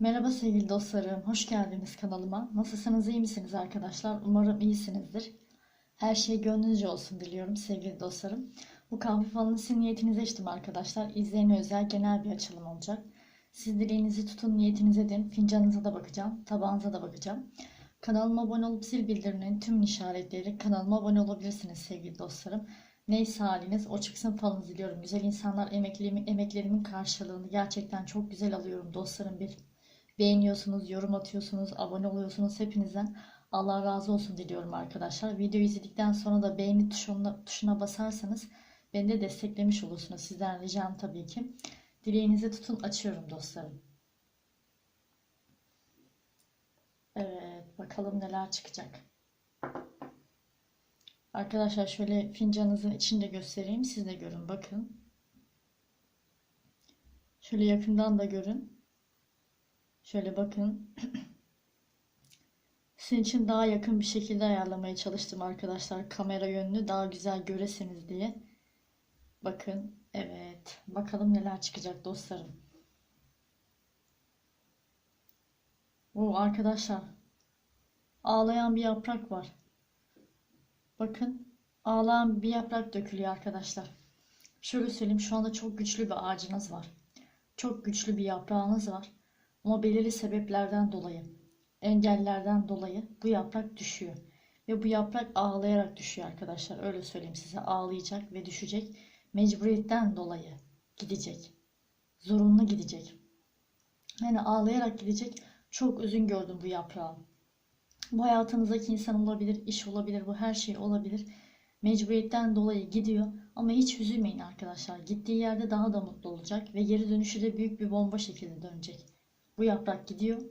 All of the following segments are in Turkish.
Merhaba sevgili dostlarım, hoş geldiniz kanalıma. Nasılsınız, iyi misiniz arkadaşlar? Umarım iyisinizdir. Her şey gönlünüzce olsun diliyorum sevgili dostlarım. Bu kahve falını sizin niyetinize içtim arkadaşlar. İzleyene özel genel bir açılım olacak. Siz dileğinizi tutun, niyetinize edin. Fincanınıza da bakacağım, tabağınıza da bakacağım. Kanalıma abone olup zil bildirimlerini tüm işaretleyerek kanalıma abone olabilirsiniz sevgili dostlarım. Neyse haliniz o çıksın falınızı diliyorum. Güzel insanlar emeklerimin, emeklerimin karşılığını gerçekten çok güzel alıyorum dostlarım. Bir beğeniyorsunuz, yorum atıyorsunuz, abone oluyorsunuz. Hepinizden Allah razı olsun diliyorum arkadaşlar. Videoyu izledikten sonra da beğeni tuşuna, tuşuna basarsanız beni de desteklemiş olursunuz. Sizden ricam tabii ki. Dileğinizi tutun açıyorum dostlarım. Evet bakalım neler çıkacak. Arkadaşlar şöyle fincanınızın içinde göstereyim. Siz de görün bakın. Şöyle yakından da görün. Şöyle bakın. Sizin için daha yakın bir şekilde ayarlamaya çalıştım arkadaşlar. Kamera yönünü daha güzel göresiniz diye. Bakın. Evet. Bakalım neler çıkacak dostlarım. Oo arkadaşlar. Ağlayan bir yaprak var. Bakın. Ağlayan bir yaprak dökülüyor arkadaşlar. Şöyle söyleyeyim. Şu anda çok güçlü bir ağacınız var. Çok güçlü bir yaprağınız var. Ama belirli sebeplerden dolayı, engellerden dolayı bu yaprak düşüyor. Ve bu yaprak ağlayarak düşüyor arkadaşlar. Öyle söyleyeyim size. Ağlayacak ve düşecek. Mecburiyetten dolayı gidecek. Zorunlu gidecek. Yani ağlayarak gidecek. Çok üzün gördüm bu yaprağı. Bu hayatınızdaki insan olabilir, iş olabilir, bu her şey olabilir. Mecburiyetten dolayı gidiyor. Ama hiç üzülmeyin arkadaşlar. Gittiği yerde daha da mutlu olacak ve geri dönüşü de büyük bir bomba şekilde dönecek. Bu yaprak gidiyor.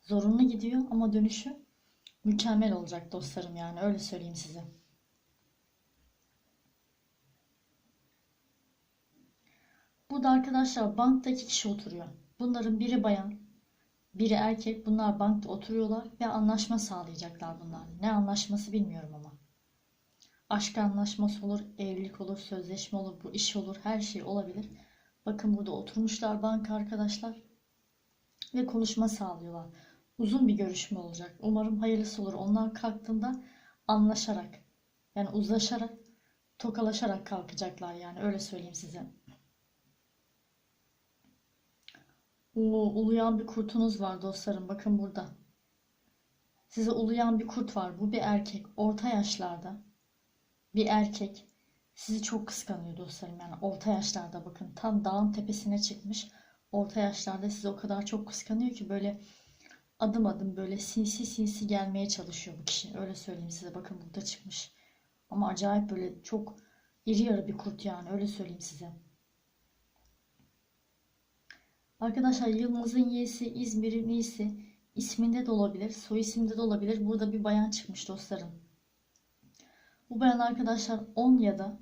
Zorunlu gidiyor ama dönüşü mükemmel olacak dostlarım yani öyle söyleyeyim size. Burada arkadaşlar bankta iki kişi oturuyor. Bunların biri bayan, biri erkek. Bunlar bankta oturuyorlar ve anlaşma sağlayacaklar bunlar. Ne anlaşması bilmiyorum ama. Aşk anlaşması olur, evlilik olur, sözleşme olur, bu iş olur, her şey olabilir. Bakın burada oturmuşlar banka arkadaşlar ve konuşma sağlıyorlar. Uzun bir görüşme olacak. Umarım hayırlısı olur. Onlar kalktığında anlaşarak, yani uzlaşarak, tokalaşarak kalkacaklar yani öyle söyleyeyim size. Oo, uluyan bir kurtunuz var dostlarım. Bakın burada. Size uluyan bir kurt var. Bu bir erkek. Orta yaşlarda. Bir erkek. Sizi çok kıskanıyor dostlarım. Yani orta yaşlarda bakın. Tam dağın tepesine çıkmış orta yaşlarda sizi o kadar çok kıskanıyor ki böyle adım adım böyle sinsi sinsi gelmeye çalışıyor bu kişi. Öyle söyleyeyim size. Bakın burada çıkmış. Ama acayip böyle çok iri yarı bir kurt yani. Öyle söyleyeyim size. Arkadaşlar Yılmaz'ın Y'si, İzmir'in İ'si isminde de olabilir, soy isimde de olabilir. Burada bir bayan çıkmış dostlarım. Bu bayan arkadaşlar 10 ya da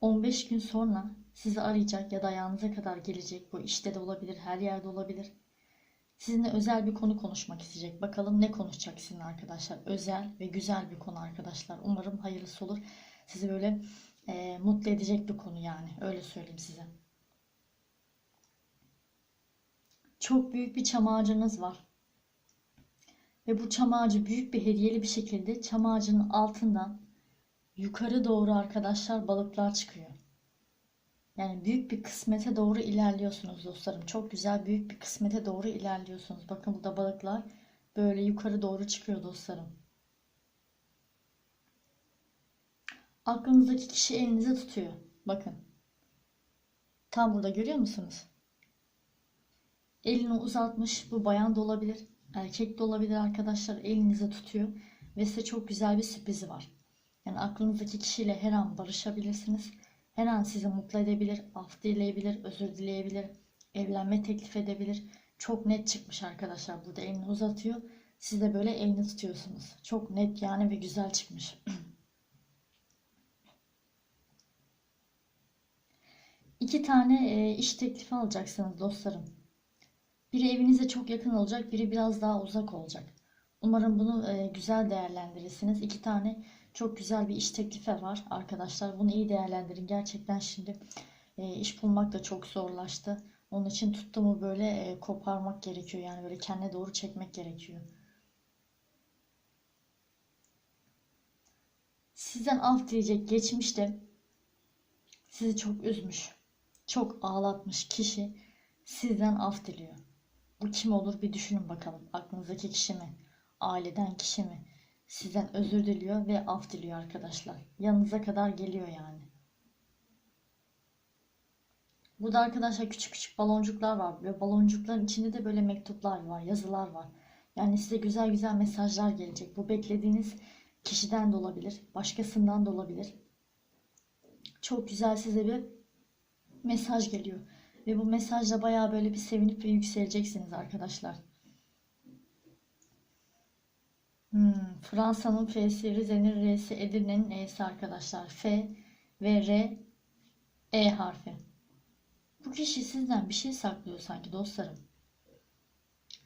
15 gün sonra sizi arayacak ya da ayağınıza kadar gelecek. Bu işte de olabilir, her yerde olabilir. Sizinle özel bir konu konuşmak isteyecek. Bakalım ne konuşacak sizinle arkadaşlar. Özel ve güzel bir konu arkadaşlar. Umarım hayırlısı olur. Sizi böyle e, mutlu edecek bir konu yani. Öyle söyleyeyim size. Çok büyük bir çam ağacınız var. Ve bu çam ağacı büyük bir hediyeli bir şekilde çam ağacının altından yukarı doğru arkadaşlar balıklar çıkıyor. Yani büyük bir kısmete doğru ilerliyorsunuz dostlarım. Çok güzel büyük bir kısmete doğru ilerliyorsunuz. Bakın burada balıklar böyle yukarı doğru çıkıyor dostlarım. Aklınızdaki kişi elinize tutuyor. Bakın. Tam burada görüyor musunuz? Elini uzatmış. Bu bayan da olabilir. Erkek de olabilir arkadaşlar. Elinize tutuyor. Ve size çok güzel bir sürprizi var. Yani aklınızdaki kişiyle her an barışabilirsiniz her an sizi mutlu edebilir, af dileyebilir, özür dileyebilir, evlenme teklif edebilir. Çok net çıkmış arkadaşlar. Burada elini uzatıyor. Siz de böyle elini tutuyorsunuz. Çok net yani ve güzel çıkmış. İki tane e, iş teklifi alacaksınız dostlarım. Biri evinize çok yakın olacak, biri biraz daha uzak olacak. Umarım bunu e, güzel değerlendirirsiniz. İki tane çok güzel bir iş teklifi var arkadaşlar. Bunu iyi değerlendirin. Gerçekten şimdi e, iş bulmak da çok zorlaştı. Onun için tuttu mu böyle e, koparmak gerekiyor. Yani böyle kendine doğru çekmek gerekiyor. Sizden af dileyecek geçmişte sizi çok üzmüş, çok ağlatmış kişi sizden af diliyor. Bu kim olur bir düşünün bakalım. Aklınızdaki kişi mi? Aileden kişi mi? Sizden özür diliyor ve af diliyor arkadaşlar. Yanınıza kadar geliyor yani. Burada arkadaşlar küçük küçük baloncuklar var ve baloncukların içinde de böyle mektuplar var, yazılar var. Yani size güzel güzel mesajlar gelecek. Bu beklediğiniz kişiden de olabilir, başkasından da olabilir. Çok güzel size bir mesaj geliyor. Ve bu mesajla bayağı böyle bir sevinip ve yükseleceksiniz arkadaşlar. Hmm, Fransa'nın F'si, Rize'nin R'si, Edirne'nin E'si arkadaşlar. F ve R, E harfi. Bu kişi sizden bir şey saklıyor sanki dostlarım.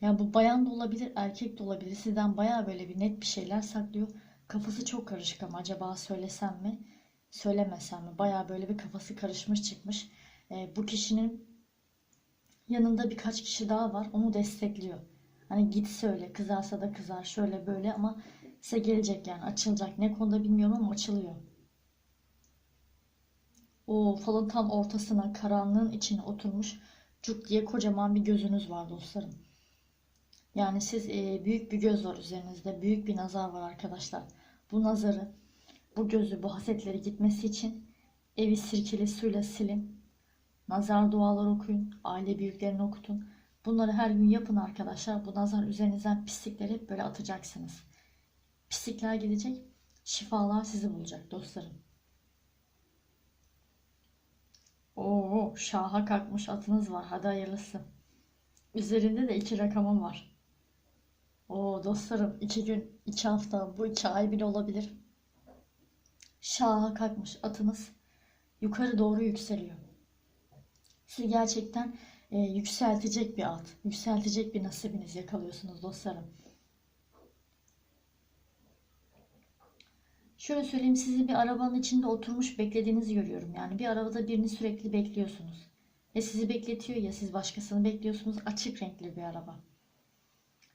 Ya bu bayan da olabilir, erkek de olabilir. Sizden bayağı böyle bir net bir şeyler saklıyor. Kafası çok karışık ama acaba söylesem mi, söylemesem mi? Bayağı böyle bir kafası karışmış çıkmış. E, bu kişinin yanında birkaç kişi daha var. Onu destekliyor. Hani git söyle, kızarsa da kızar, şöyle böyle ama size gelecek yani açılacak. Ne konuda bilmiyorum ama açılıyor. O falın tam ortasına, karanlığın içine oturmuş cuk diye kocaman bir gözünüz var dostlarım. Yani siz e, büyük bir göz var üzerinizde. Büyük bir nazar var arkadaşlar. Bu nazarı, bu gözü, bu hasetleri gitmesi için evi sirkeli suyla silin. Nazar dualar okuyun. Aile büyüklerini okutun. Bunları her gün yapın arkadaşlar. Bu nazar üzerinizden pislikleri hep böyle atacaksınız. Pislikler gidecek. Şifalar sizi bulacak dostlarım. Oo, şaha kalkmış atınız var. Hadi hayırlısı. Üzerinde de iki rakamım var. Oo dostlarım iki gün, iki hafta, bu iki ay bile olabilir. Şaha kalkmış atınız yukarı doğru yükseliyor. Sizi gerçekten e, yükseltecek bir at, yükseltecek bir nasibiniz yakalıyorsunuz dostlarım. Şöyle söyleyeyim sizi bir arabanın içinde oturmuş beklediğinizi görüyorum. Yani bir arabada birini sürekli bekliyorsunuz. Ve sizi bekletiyor ya siz başkasını bekliyorsunuz. Açık renkli bir araba.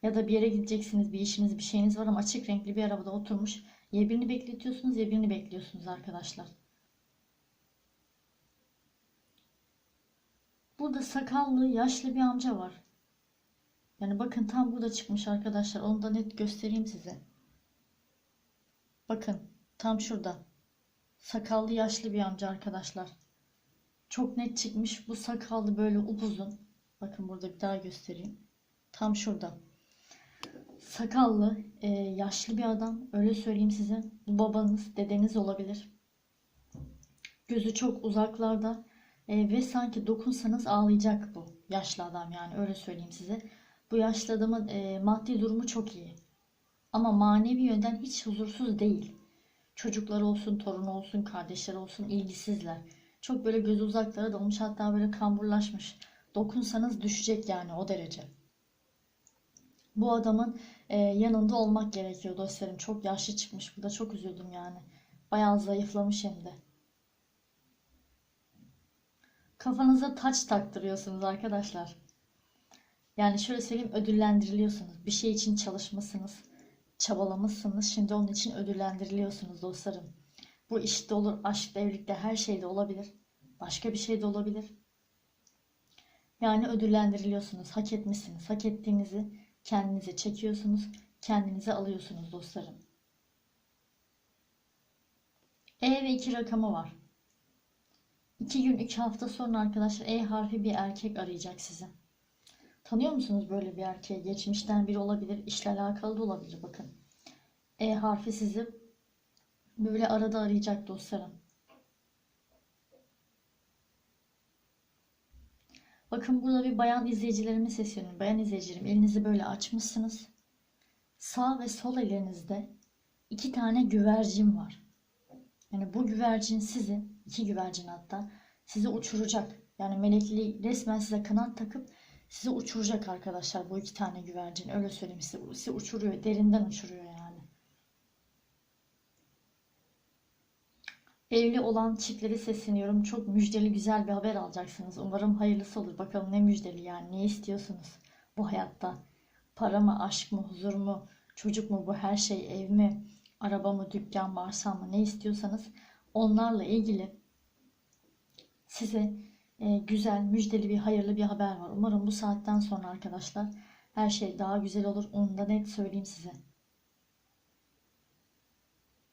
Ya da bir yere gideceksiniz, bir işiniz, bir şeyiniz var ama açık renkli bir arabada oturmuş. Ya birini bekletiyorsunuz ya birini bekliyorsunuz arkadaşlar. Burada sakallı, yaşlı bir amca var. Yani bakın tam burada çıkmış arkadaşlar. Onu da net göstereyim size. Bakın tam şurada. Sakallı yaşlı bir amca arkadaşlar. Çok net çıkmış. Bu sakallı böyle upuzun. Bakın burada bir daha göstereyim. Tam şurada. Sakallı, e, yaşlı bir adam. Öyle söyleyeyim size. Bu babanız, dedeniz olabilir. Gözü çok uzaklarda. E, ve sanki dokunsanız ağlayacak bu yaşlı adam yani öyle söyleyeyim size. Bu yaşlı adamın e, maddi durumu çok iyi. Ama manevi yönden hiç huzursuz değil. Çocukları olsun, torunu olsun, kardeşleri olsun ilgisizler. Çok böyle göz uzaklara dolmuş hatta böyle kamburlaşmış. Dokunsanız düşecek yani o derece. Bu adamın e, yanında olmak gerekiyor dostlarım. Çok yaşlı çıkmış. Burada çok üzüldüm yani. Bayağı zayıflamış hem de. Kafanıza taç taktırıyorsunuz arkadaşlar. Yani şöyle söyleyeyim ödüllendiriliyorsunuz. Bir şey için çalışmışsınız, çabalamışsınız. Şimdi onun için ödüllendiriliyorsunuz dostlarım. Bu işte olur, aşkta, evlilikte her şeyde olabilir. Başka bir şey de olabilir. Yani ödüllendiriliyorsunuz, hak etmişsiniz. Hak ettiğinizi kendinize çekiyorsunuz, kendinize alıyorsunuz dostlarım. E ve iki rakamı var. İki gün, iki hafta sonra arkadaşlar E harfi bir erkek arayacak sizi. Tanıyor musunuz böyle bir erkeği? Geçmişten biri olabilir, işle alakalı da olabilir bakın. E harfi sizi böyle arada arayacak dostlarım. Bakın burada bir bayan izleyicilerime sesleniyorum. Bayan izleyicilerim elinizi böyle açmışsınız. Sağ ve sol elinizde iki tane güvercin var. Yani bu güvercin sizi, iki güvercin hatta, sizi uçuracak. Yani melekli resmen size kanat takıp sizi uçuracak arkadaşlar bu iki tane güvercin. Öyle söyleyeyim size. Sizi uçuruyor, derinden uçuruyor yani. Evli olan çiftlere sesleniyorum. Çok müjdeli güzel bir haber alacaksınız. Umarım hayırlısı olur. Bakalım ne müjdeli yani. Ne istiyorsunuz bu hayatta? Para mı, aşk mı, huzur mu, çocuk mu bu her şey, ev mi, araba mı, dükkan mı, arsa mı ne istiyorsanız onlarla ilgili size e, güzel, müjdeli bir, hayırlı bir haber var. Umarım bu saatten sonra arkadaşlar her şey daha güzel olur. Onu da net söyleyeyim size.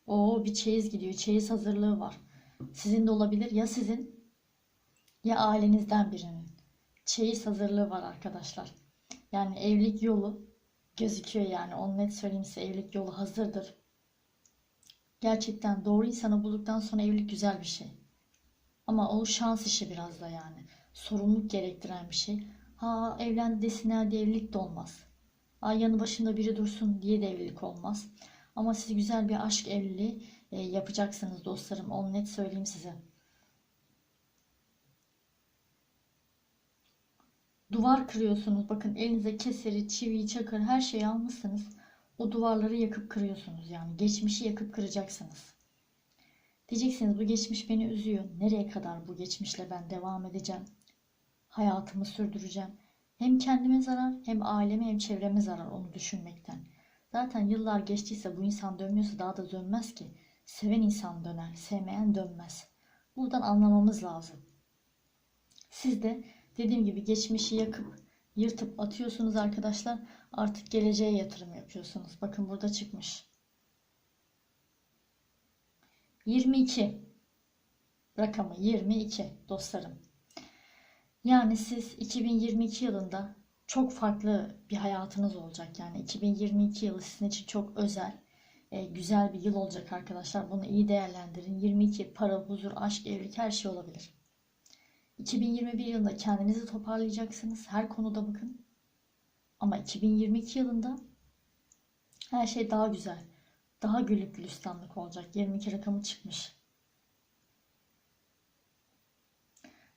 Oo bir çeyiz gidiyor. Çeyiz hazırlığı var. Sizin de olabilir. Ya sizin ya ailenizden birinin. Çeyiz hazırlığı var arkadaşlar. Yani evlilik yolu gözüküyor yani. Onu net söyleyeyim size. Evlilik yolu hazırdır. Gerçekten doğru insanı bulduktan sonra evlilik güzel bir şey. Ama o şans işi biraz da yani. Sorumluluk gerektiren bir şey. Ha evlendi desinler diye evlilik de olmaz. Ha yanı başında biri dursun diye de evlilik olmaz. Ama siz güzel bir aşk evliliği e, yapacaksınız dostlarım. Onu net söyleyeyim size. Duvar kırıyorsunuz. Bakın elinize keseri, çiviyi, çakır her şeyi almışsınız. O duvarları yakıp kırıyorsunuz. Yani geçmişi yakıp kıracaksınız. Diyeceksiniz bu geçmiş beni üzüyor. Nereye kadar bu geçmişle ben devam edeceğim? Hayatımı sürdüreceğim. Hem kendime zarar hem aileme hem çevreme zarar onu düşünmekten. Zaten yıllar geçtiyse bu insan dönmüyorsa daha da dönmez ki. Seven insan döner, sevmeyen dönmez. Buradan anlamamız lazım. Siz de dediğim gibi geçmişi yakıp yırtıp atıyorsunuz arkadaşlar. Artık geleceğe yatırım yapıyorsunuz. Bakın burada çıkmış. 22 rakamı 22 dostlarım. Yani siz 2022 yılında çok farklı bir hayatınız olacak. Yani 2022 yılı sizin için çok özel, e, güzel bir yıl olacak arkadaşlar. Bunu iyi değerlendirin. 22 para, huzur, aşk, evlilik her şey olabilir. 2021 yılında kendinizi toparlayacaksınız. Her konuda bakın. Ama 2022 yılında her şey daha güzel. Daha güllük gülistanlık olacak. 22 rakamı çıkmış.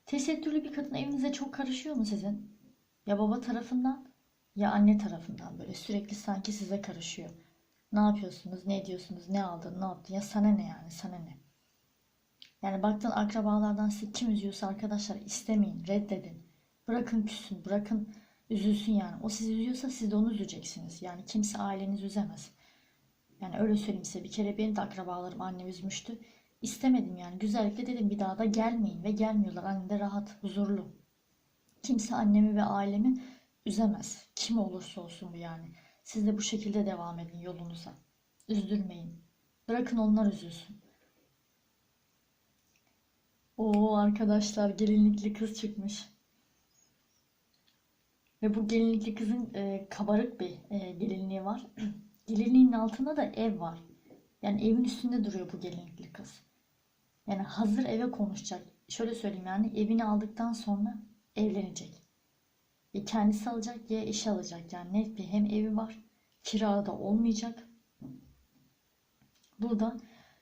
Tesettürlü bir kadın evinize çok karışıyor mu sizin? Ya baba tarafından ya anne tarafından böyle sürekli sanki size karışıyor. Ne yapıyorsunuz, ne ediyorsunuz, ne aldın, ne yaptın? Ya sana ne yani, sana ne? Yani baktın akrabalardan sizi kim üzüyorsa arkadaşlar istemeyin, reddedin. Bırakın küssün, bırakın üzülsün yani. O sizi üzüyorsa siz de onu üzeceksiniz. Yani kimse ailenizi üzemez. Yani öyle söyleyeyim size. Bir kere benim de akrabalarım anne üzmüştü. İstemedim yani. Güzellikle dedim bir daha da gelmeyin ve gelmiyorlar. Anne de rahat, huzurlu. Kimse annemi ve ailemi üzemez. Kim olursa olsun bu yani. Siz de bu şekilde devam edin yolunuza. Üzdürmeyin. Bırakın onlar üzülsün. Oo arkadaşlar gelinlikli kız çıkmış. Ve bu gelinlikli kızın e, kabarık bir e, gelinliği var. Gelinliğin altında da ev var. Yani evin üstünde duruyor bu gelinlikli kız. Yani hazır eve konuşacak. Şöyle söyleyeyim yani evini aldıktan sonra evlenecek. Ya kendisi alacak ya eşi alacak. Yani net bir hem evi var kirada olmayacak. Burada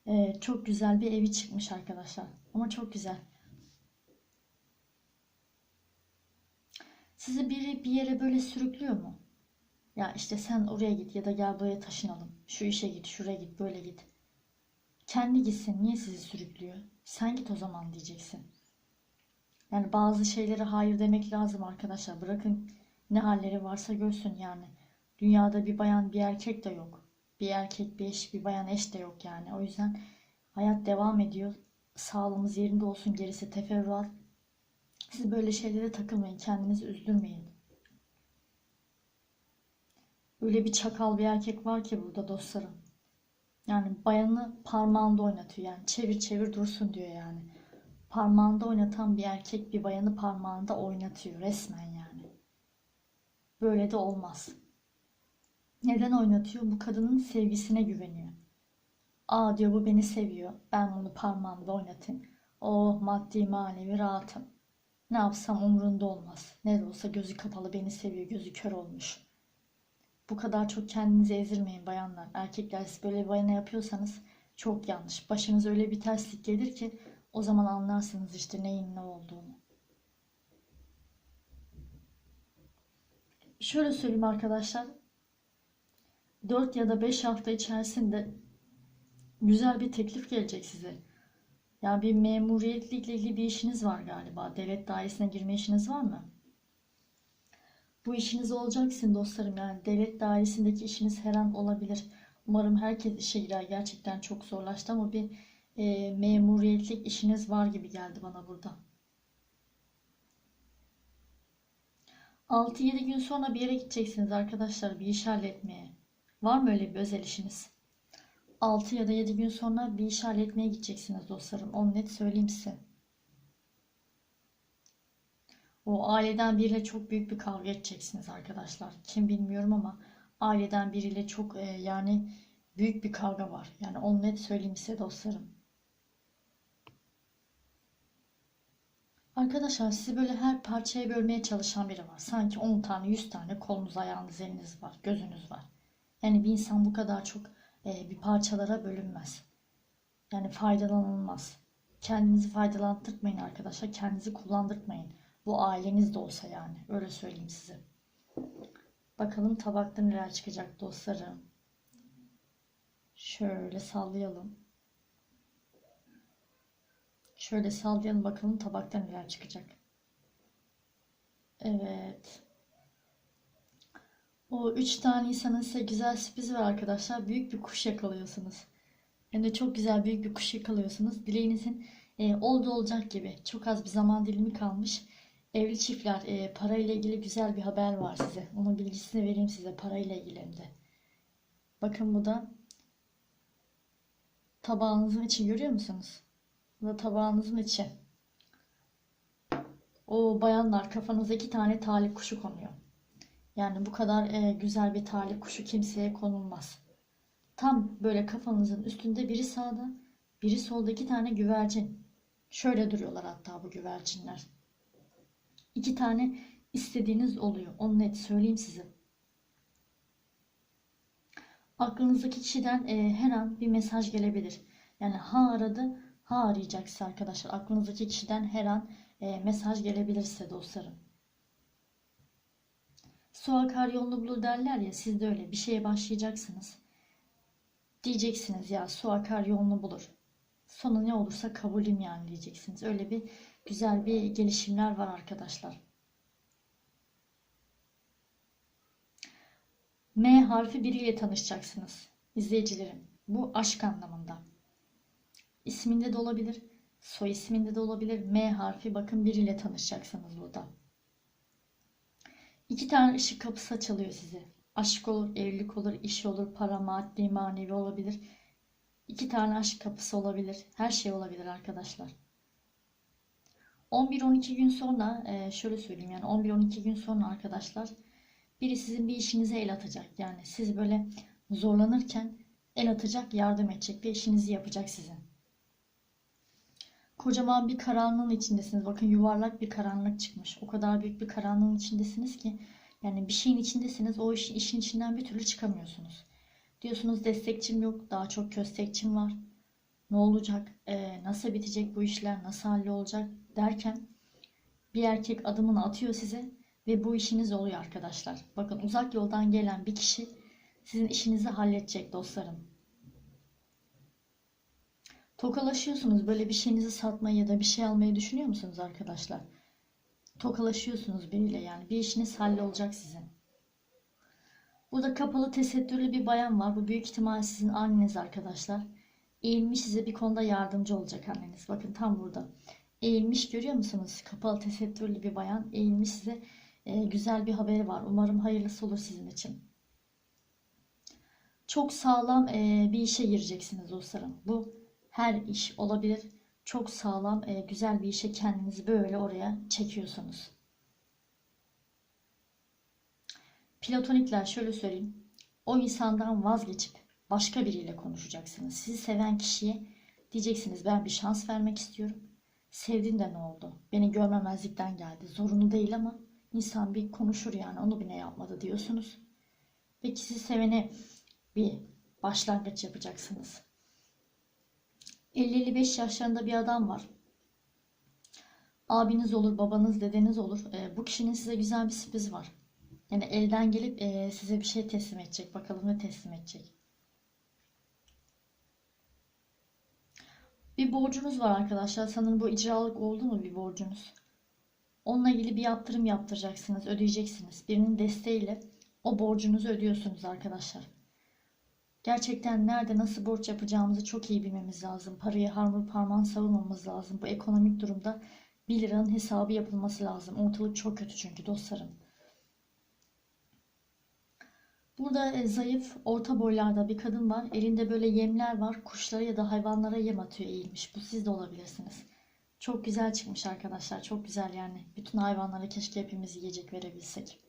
e, çok güzel bir evi çıkmış arkadaşlar. Ama çok güzel. Sizi biri bir yere böyle sürüklüyor mu? Ya işte sen oraya git ya da gel buraya taşınalım. Şu işe git, şuraya git, böyle git. Kendi gitsin. Niye sizi sürüklüyor? Sen git o zaman diyeceksin. Yani bazı şeylere hayır demek lazım arkadaşlar. Bırakın ne halleri varsa görsün yani. Dünyada bir bayan bir erkek de yok. Bir erkek bir eş bir bayan eş de yok yani. O yüzden hayat devam ediyor. Sağlığımız yerinde olsun gerisi teferruat. Siz böyle şeylere takılmayın. Kendinizi üzdürmeyin. Öyle bir çakal bir erkek var ki burada dostlarım. Yani bayanı parmağında oynatıyor. Yani çevir çevir dursun diyor yani. Parmağında oynatan bir erkek bir bayanı parmağında oynatıyor resmen yani. Böyle de olmaz. Neden oynatıyor? Bu kadının sevgisine güveniyor. Aa diyor bu beni seviyor. Ben bunu parmağımda oynatayım. Oh maddi manevi rahatım. Ne yapsam umurunda olmaz. Ne de olsa gözü kapalı beni seviyor. Gözü kör olmuş. Bu kadar çok kendinizi ezirmeyin bayanlar. Erkekler siz böyle bayana yapıyorsanız çok yanlış. Başınız öyle bir terslik gelir ki o zaman anlarsınız işte neyin ne olduğunu. Şöyle söyleyeyim arkadaşlar. 4 ya da 5 hafta içerisinde güzel bir teklif gelecek size. Ya bir memuriyetlikle ilgili bir işiniz var galiba. Devlet dairesine girme işiniz var mı? Bu işiniz olacaksın dostlarım yani devlet dairesindeki işiniz her an olabilir. Umarım herkes işe girer. Gerçekten çok zorlaştı ama bir e, memuriyetlik işiniz var gibi geldi bana burada. 6-7 gün sonra bir yere gideceksiniz arkadaşlar bir iş halletmeye. Var mı öyle bir özel işiniz? 6 ya da 7 gün sonra bir iş halletmeye gideceksiniz dostlarım. Onu net söyleyeyim size. O aileden biriyle çok büyük bir kavga edeceksiniz arkadaşlar. Kim bilmiyorum ama aileden biriyle çok e, yani büyük bir kavga var. Yani onu net söyleyeyim size dostlarım. Arkadaşlar sizi böyle her parçaya bölmeye çalışan biri var. Sanki 10 tane 100 tane kolunuz ayağınız eliniz var. Gözünüz var. Yani bir insan bu kadar çok e, bir parçalara bölünmez. Yani faydalanılmaz. Kendinizi faydalandırmayın arkadaşlar. Kendinizi kullandırmayın. Bu aileniz de olsa yani. Öyle söyleyeyim size. Bakalım tabakta neler çıkacak dostlarım. Şöyle sallayalım. Şöyle sallayalım bakalım tabakta neler çıkacak. Evet. O üç tane insanın size güzel sürprizi var arkadaşlar. Büyük bir kuş yakalıyorsunuz. Hem de çok güzel büyük bir kuş yakalıyorsunuz. Dileğinizin e, oldu olacak gibi. Çok az bir zaman dilimi kalmış. Evli çiftler e, parayla ilgili güzel bir haber var size. Onun bilgisini vereyim size parayla ilgili hem de. Bakın bu da tabağınızın içi görüyor musunuz? Bu da tabağınızın içi. O bayanlar kafanıza iki tane talip kuşu konuyor. Yani bu kadar e, güzel bir talip kuşu kimseye konulmaz. Tam böyle kafanızın üstünde biri sağda, biri solda iki tane güvercin. Şöyle duruyorlar hatta bu güvercinler. İki tane istediğiniz oluyor. Onu net söyleyeyim size. Aklınızdaki kişiden e, her an bir mesaj gelebilir. Yani ha aradı, ha arayacak arkadaşlar. Aklınızdaki kişiden her an e, mesaj gelebilir size dostlarım. Su akar yolunu bulur derler ya siz de öyle bir şeye başlayacaksınız. Diyeceksiniz ya su akar yolunu bulur. Sonu ne olursa kabulüm yani diyeceksiniz. Öyle bir güzel bir gelişimler var arkadaşlar. M harfi biriyle tanışacaksınız. İzleyicilerim. Bu aşk anlamında. İsminde de olabilir. Soy isminde de olabilir. M harfi bakın biriyle tanışacaksınız burada. İki tane ışık kapısı açılıyor size. Aşk olur, evlilik olur, iş olur, para, maddi, manevi olabilir. İki tane aşk kapısı olabilir. Her şey olabilir arkadaşlar. 11-12 gün sonra e, şöyle söyleyeyim yani 11-12 gün sonra arkadaşlar biri sizin bir işinize el atacak. Yani siz böyle zorlanırken el atacak, yardım edecek ve işinizi yapacak sizin. Kocaman bir karanlığın içindesiniz. Bakın yuvarlak bir karanlık çıkmış. O kadar büyük bir karanlığın içindesiniz ki yani bir şeyin içindesiniz. O işin, işin içinden bir türlü çıkamıyorsunuz. Diyorsunuz destekçim yok. Daha çok köstekçim var. Ne olacak? Ee, nasıl bitecek bu işler? Nasıl hallolacak? Derken bir erkek adımını atıyor size ve bu işiniz oluyor arkadaşlar. Bakın uzak yoldan gelen bir kişi sizin işinizi halledecek dostlarım. Tokalaşıyorsunuz. Böyle bir şeyinizi satmayı ya da bir şey almayı düşünüyor musunuz arkadaşlar? Tokalaşıyorsunuz biriyle yani. Bir işiniz hallolacak sizin. Burada kapalı tesettürlü bir bayan var. Bu büyük ihtimal sizin anneniz arkadaşlar. Eğilmiş size bir konuda yardımcı olacak anneniz. Bakın tam burada. Eğilmiş görüyor musunuz? Kapalı tesettürlü bir bayan. Eğilmiş size e, güzel bir haberi var. Umarım hayırlısı olur sizin için. Çok sağlam e, bir işe gireceksiniz dostlarım. Bu her iş olabilir. Çok sağlam, e, güzel bir işe kendinizi böyle oraya çekiyorsunuz. Platonikler şöyle söyleyeyim. O insandan vazgeçip başka biriyle konuşacaksınız. Sizi seven kişiye diyeceksiniz ben bir şans vermek istiyorum. Sevdin de ne oldu? Beni görmemezlikten geldi. Zorunlu değil ama insan bir konuşur yani onu bile yapmadı diyorsunuz. Peki sizi sevene bir başlangıç yapacaksınız. 50-55 yaşlarında bir adam var. Abiniz olur, babanız, dedeniz olur. E, bu kişinin size güzel bir sürpriz var. Yani elden gelip e, size bir şey teslim edecek. Bakalım ne teslim edecek. Bir borcunuz var arkadaşlar. Sanırım bu icralık oldu mu bir borcunuz? Onunla ilgili bir yaptırım yaptıracaksınız, ödeyeceksiniz. Birinin desteğiyle o borcunuzu ödüyorsunuz arkadaşlar. Gerçekten nerede nasıl borç yapacağımızı çok iyi bilmemiz lazım. Parayı harmur parmağın savurmamız lazım. Bu ekonomik durumda 1 liranın hesabı yapılması lazım. Ortalık çok kötü çünkü dostlarım. Burada e, zayıf, orta boylarda bir kadın var. Elinde böyle yemler var. Kuşlara ya da hayvanlara yem atıyor eğilmiş. Bu siz de olabilirsiniz. Çok güzel çıkmış arkadaşlar. Çok güzel yani. Bütün hayvanlara keşke hepimiz yiyecek verebilsek.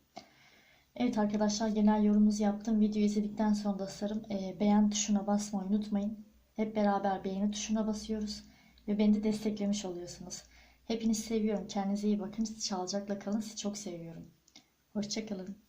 Evet arkadaşlar genel yorumumuzu yaptım. Videoyu izledikten sonra dostlarım e, beğen tuşuna basmayı unutmayın. Hep beraber beğeni tuşuna basıyoruz. Ve beni de desteklemiş oluyorsunuz. Hepinizi seviyorum. Kendinize iyi bakın. Sağlıcakla kalın. Sizi çok seviyorum. Hoşçakalın.